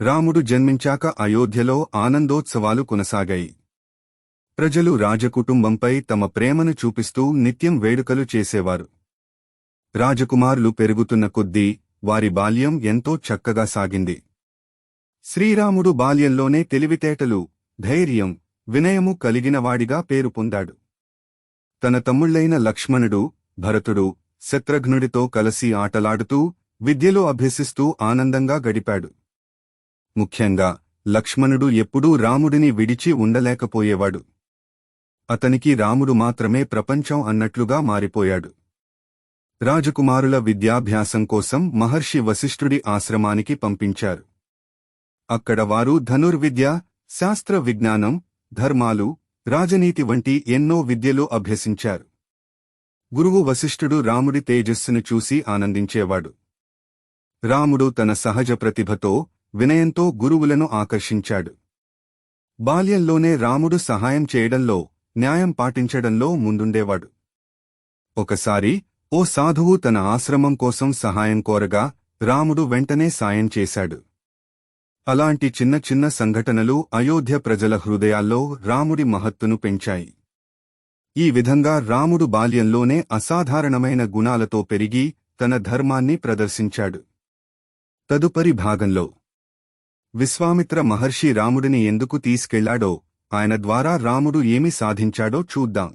రాముడు జన్మించాక అయోధ్యలో ఆనందోత్సవాలు కొనసాగాయి. ప్రజలు రాజకుటుంబంపై తమ ప్రేమను చూపిస్తూ నిత్యం వేడుకలు చేసేవారు. రాజకుమారులు పెరుగుతున్న కొద్దీ వారి బాల్యం ఎంతో చక్కగా సాగింది. శ్రీరాముడు బాల్యంలోనే తెలివితేటలు ధైర్యం వినయము కలిగినవాడిగా పేరు పొందాడు. తన తమ్ముళ్ళైన లక్ష్మణుడు భరతుడు శత్రఘ్నుడితో కలసి ఆటలాడుతూ విద్యలో అభ్యసిస్తూ ఆనందంగా గడిపాడు. ముఖ్యంగా లక్ష్మణుడు ఎప్పుడూ రాముడిని విడిచి ఉండలేకపోయేవాడు. అతనికి రాముడు మాత్రమే ప్రపంచం అన్నట్లుగా మారిపోయాడు. రాజకుమారుల విద్యాభ్యాసం కోసం మహర్షి వశిష్ఠుడి ఆశ్రమానికి పంపించారు. అక్కడ వారు ధనుర్విద్య శాస్త్ర విజ్ఞానం ధర్మాలు రాజనీతి వంటి ఎన్నో విద్యలు అభ్యసించారు. గురువు వశిష్ఠుడు రాముడి తేజస్సును చూసి ఆనందించేవాడు. రాముడు తన సహజ ప్రతిభతో వినయంతో గురువులను ఆకర్షించాడు. బాల్యంలోనే రాముడు సహాయం చేయడంలో న్యాయం పాటించడంలో ముందుండేవాడు. ఒకసారి ఓ సాధువు తన ఆశ్రమం కోసం సహాయం కోరగా రాముడు వెంటనే సాయం చేశాడు. అలాంటి చిన్న చిన్న సంఘటనలు అయోధ్య ప్రజల హృదయాల్లో రాముడి మహత్తును పెంచాయి. ఈ విధంగా రాముడు బాల్యంలోనే అసాధారణమైన గుణాలతో పెరిగి తన ధర్మాన్ని ప్రదర్శించాడు. తదుపరి భాగంలో విశ్వామిత్ర మహర్షి రాముడిని ఎందుకు తీసుకెళ్ళాడో ఆయన ద్వారా రాముడు ఏమి సాధించాడో చూద్దాం.